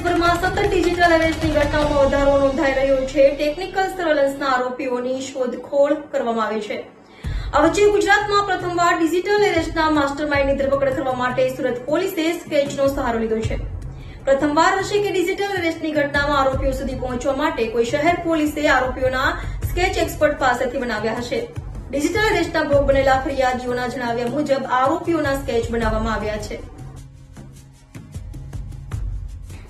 Digital અરેસ્ટની ઘટનાઓમાં વધારો નોંધાઈ રહ્યો છે. ટેકનિકલ સર્વેલન્સના આરોપીઓની શોધખોળ કરવામાં આવી છે. આ વચ્ચે ગુજરાતમાં પ્રથમવાર ડિજિટલ એરેસ્ટના માસ્ટરમાઇન્ડની ધરપકડ કરવા માટે સુરત પોલીસે સ્કેચનો સહારો લીધો છે. પ્રથમવાર હશે કે ડિજિટલ અરેસ્ટની ઘટનામાં આરોપીઓ સુધી પહોંચવા માટે કોઈ શહેર પોલીસે આરોપીઓના સ્કેચ એક્સપર્ટ પાસેથી બનાવ્યા હશે. ડિજિટલ અરેસ્ટના ભોગ બનેલા ફરિયાદીઓના જણાવ્યા મુજબ આરોપીઓના સ્કેચ બનાવવામાં આવ્યા છે.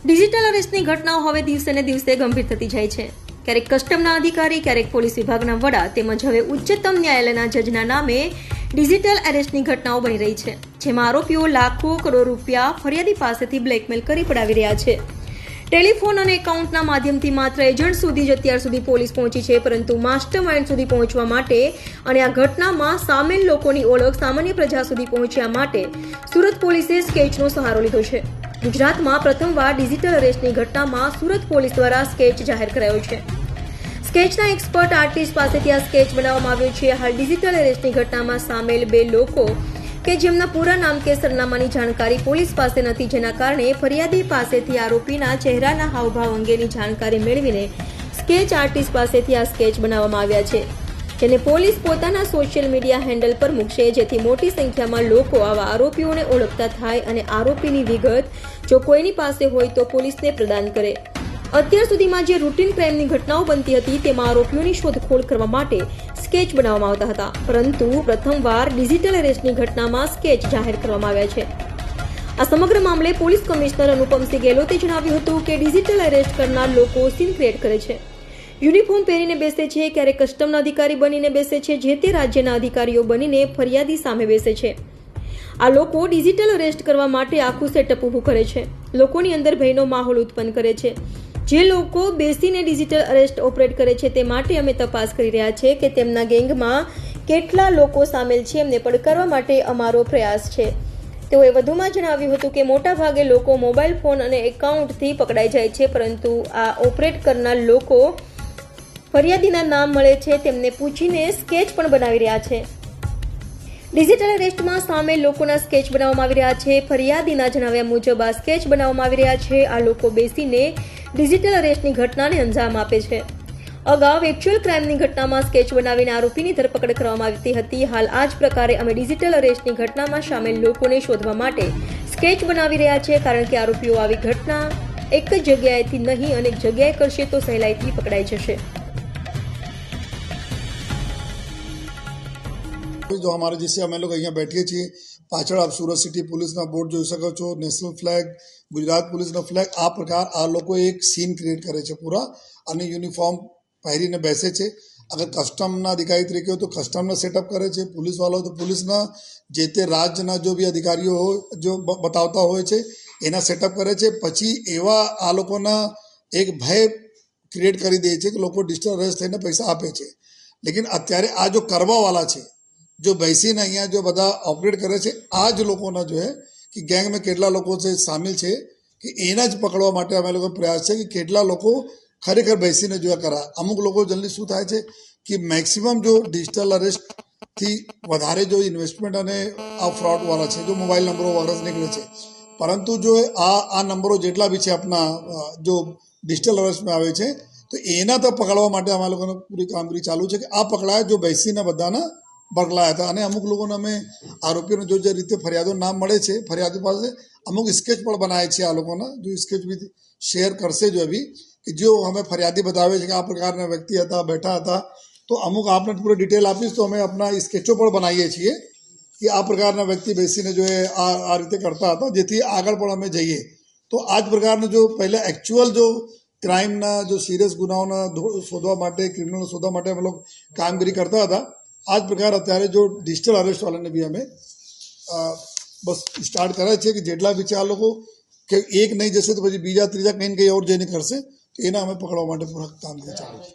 ડિજિટલ અરેસ્ટની ઘટનાઓ હવે દિવસે ને દિવસે ગંભીર થતી જાય છે. ક્યારેક કસ્ટમના અધિકારી, ક્યારેક પોલીસ વિભાગના વડા તેમજ હવે ઉચ્ચતમ ન્યાયાલયના જજના નામે ડિજિટલ અરેસ્ટની ઘટનાઓ બની રહી છે, જેમાં આરોપીઓ લાખો કરોડ રૂપિયા ફરિયાદી પાસેથી બ્લેકમેલ કરી પડાવી રહ્યા છે. ટેલિફોન અને એકાઉન્ટના માધ્યમથી માત્ર એજન્ટ સુધી જ અત્યાર સુધી પોલીસ પહોંચી છે, પરંતુ માસ્ટર માઇન્ડ સુધી પહોંચવા માટે અને આ ઘટનામાં સામેલ લોકોની ઓળખ સામાન્ય પ્રજા સુધી પહોંચ્યા માટે સુરત પોલીસે સ્કેચનો સહારો લીધો છે. ગુજરાતમાં પ્રથમવાર ડિજિટલ અરેસ્ટની ઘટનામાં સુરત પોલીસ દ્વારા સ્કેચ જાહેર કરાયો છે. સ્કેચના એક્સપર્ટ આર્ટિસ્ટ પાસેથી આ સ્કેચ બનાવવામાં આવ્યો છે. હાલ ડિજિટલ એરેસ્ટની ઘટનામાં સામેલ બે લોકો કે જેમના પૂરા નામ કે સરનામાની જાણકારી પોલીસ પાસે નથી, જેના કારણે ફરિયાદી પાસેથી આરોપીના ચહેરાના હાવભાવ અંગેની જાણકારી મેળવીને સ્કેચ આર્ટિસ્ટ પાસેથી આ સ્કેચ બનાવવામાં આવ્યા છે. જેને પોલીસ પોતાના સોશિયલ મીડિયા હેન્ડલ પર મૂકશે, જેથી મોટી સંખ્યામાં લોકો આવા આરોપીઓને ઓળખતા થાય અને આરોપીની વિગત જો કોઈની પાસે હોય તો પોલીસને પ્રદાન કરે. અત્યાર સુધીમાં જે રૂટીન ક્રાઇમની ઘટનાઓ બનતી હતી, તેમાં આરોપીઓની શોધખોળ કરવા માટે સ્કેચ બનાવવામાં આવતા હતા. પરંતુ પ્રથમવાર ડિજિટલ એરેસ્ટની ઘટનામાં સ્કેચ જાહેર કરવામાં આવ્યા છે. આ સમગ્ર મામલે પોલીસ કમિશનર અનુપમસિંહ ગેહલોતે જણાવ્યું હતું કે ડિજિટલ એરેસ્ટ કરનાર લોકો સીન ક્રિએટ કરે છે. યુનિફોર્મ પહેરીને બેસે છે, ક્યારેક કસ્ટમના અધિકારી બનીને બેસે છે, જે તે રાજ્યના અધિકારીઓ બનીને ફરિયાદી સામે બેસે છે. આ લોકો ડિજિટલ અરેસ્ટ કરવા માટે આખું સેટઅપ ઊભું કરે છે. લોકોની અંદર ભયનો માહોલ ઉત્પન્ન કરે છે. જે લોકો બેસીને ડિજિટલ અરેસ્ટ ઓપરેટ કરે છે તે માટે અમે તપાસ કરી રહ્યા છે કે તેમના ગેંગમાં કેટલા લોકો સામેલ છે એમને પડકારવા માટે અમારો પ્રયાસ છે. તેઓએ વધુમાં જણાવ્યું હતું કે મોટા ભાગે લોકો મોબાઈલ ફોન અને એકાઉન્ટથી પકડાઈ જાય છે, પરંતુ આ ઓપરેટ કરનાર લોકો ફરિયાદીના નામ મળે છે, તેમને પૂછીને સ્કેચ પણ બનાવી રહ્યા છે. ડિજિટલ અરેસ્ટમાં સામેલ લોકોના સ્કેચ બનાવવામાં આવી રહ્યા છે. ફરિયાદીના જણાવ્યા મુજબ, આ સ્કેચ બનાવવામાં આવી રહ્યા છે. આ લોકો બેસીને ડિજિટલ અરેસ્ટની ઘટનાને અંજામ આપે છે. અગાઉ એકચ્યુઅલ ક્રાઇમની ઘટનામાં સ્કેચ બનાવીને આરોપીની ધરપકડ કરવામાં આવતી હતી હાલ આ જ પ્રકારે અમે ડિજિટલ અરેસ્ટની ઘટનામાં સામેલ લોકોને શોધવા માટે સ્કેચ બનાવી રહ્યા છે કારણ કે આરોપીઓ આવી ઘટના એક જ જગ્યાએથી નહીં, અનેક જગ્યાએ કરશે તો સહેલાઈથી પકડાઈ જશે. જો અમારે જે અમે લોકો અહીંયા બેઠીએ છીએ. પાછળ આપ સુરત સિટી પોલીસના બોર્ડ જોઈ શકો છો, નેશનલ ફ્લેગ, ગુજરાત પોલીસનો ફ્લેગ. આ પ્રકાર આ લોકો એક સીન ક્રિએટ કરે છે પૂરા અને યુનિફોર્મ પહેરીને બેસે છે. અગર કસ્ટમના અધિકારી તરીકે હોય તો કસ્ટમના સેટઅપ કરે છે. પોલીસવાળો તો પોલીસના, જે તે રાજ્યના જો બી અધિકારીઓ જો બતાવતા હોય છે, એના સેટઅપ કરે છે. પછી એવા આ લોકોના એક ભય ક્રિએટ કરી દે છે કે લોકો ડિસ્ટર્બ રેસ થઈને પૈસા આપે છે. લેકિન અત્યારે આ જો કરવાવાળા છે જો બેસીને અહીંયા જો બધા ઓપરેટ કરે છે આ જ લોકોના જો કે ગેંગમાં કેટલા લોકો છે સામેલ છે કે એના જ પકડવા માટે અમે લોકો પ્રયાસ છે કે કેટલા લોકો ખરેખર બેસીને જો કરા અમુક લોકો જલ્દી શું થાય છે કે મેક્સિમમ જો ડિજિટલ અરેસ્ટથી વધારે જો ઇન્વેસ્ટમેન્ટ અને આ ફ્રોડવાળા છે જો મોબાઈલ નંબરો જ નીકળે છે પરંતુ જો આ આ નંબરો જેટલા બી છે આપણા જો ડિજિટલ અરેસ્ટમાં આવે છે તો એના તો પકડવા માટે અમારા લોકોને પૂરી કામગીરી ચાલુ છે કે આ પકડાય જો બેસીને બધાના પકડાયા હતા અને અમુક લોકોને અમે આરોપીઓને જો જે રીતે ફરિયાદો નામ મળે છે, ફરિયાદો પાસે અમુક સ્કેચ પણ બનાવે છે આ લોકોના, જો સ્કેચ બી શેર કરશે જો અભી કે જો અમે ફરિયાદી બતાવે છે કે આ પ્રકારના વ્યક્તિ હતા, બેઠા હતા, તો અમુક આપને પૂરી ડિટેલ આપીશ, તો અમે આપણા સ્કેચો પણ બનાવીએ છીએ કે આ પ્રકારના વ્યક્તિ બેસીને જો એ આ આ રીતે કરતા હતા, જેથી આગળ પણ અમે જઈએ. તો આ જ પ્રકારનું જો પહેલાં એકચ્યુઅલ જો ક્રાઇમના જો સિરિયસ ગુનાઓના શોધવા માટે ક્રિમિનલ શોધવા માટે અમે લોકો કામગીરી કરતા હતા આ જ પ્રકાર અત્યારે જો ડિજિટલ અરેસ્ટવાળાને બી અમે અ, બસ સ્ટાર્ટ કરે છે કે જેટલા બી છે આ લોકો કે એક નહીં જશે તો પછી બીજા ત્રીજા કંઈ ને કંઈ ઓર જઈને કરશે તો એના અમે પકડવા માટે પૂરા કામગીરી ચાલુ છે